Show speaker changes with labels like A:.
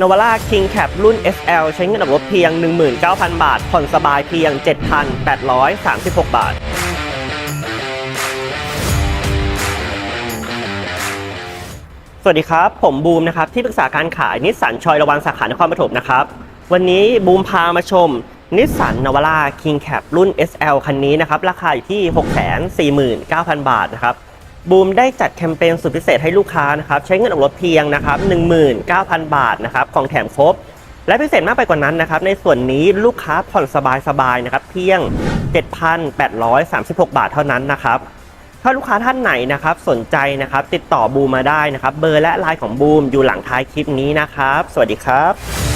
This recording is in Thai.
A: n o v a l a King Cap รุ่น SL ใช้เงินออกรถเพียง 19,000 บาท ผ่อนสบายเพียง 7,836 บาท สวัสดีครับ ผมบูมนะครับ ที่ปรึกษาการขายนิสสันชอยระวันสาขานครปฐมนะครับ วันนี้บูมพามาชมนิสสันนวาร่า King Cap รุ่น SL คันนี้นะครับ ราคาอยู่ที่ 649,000 บาทนะครับ บูมได้จัดแคมเปญสุดพิเศษให้ลูกค้านะครับใช้เงินออกรถเพียงนะครับ19,000 บาทนะครับของแถมครบ และพิเศษมากไปกว่านั้นนะครับในส่วนนี้ลูกค้าผ่อนสบายๆนะครับเพียง 7,836 บาทเท่านั้นนะครับถ้าลูกค้าท่านไหนนะครับสนใจนะครับติดต่อบูมมาได้นะครับเบอร์และไลน์ของบูมอยู่หลังท้ายคลิปนี้นะครับ สวัสดีครับ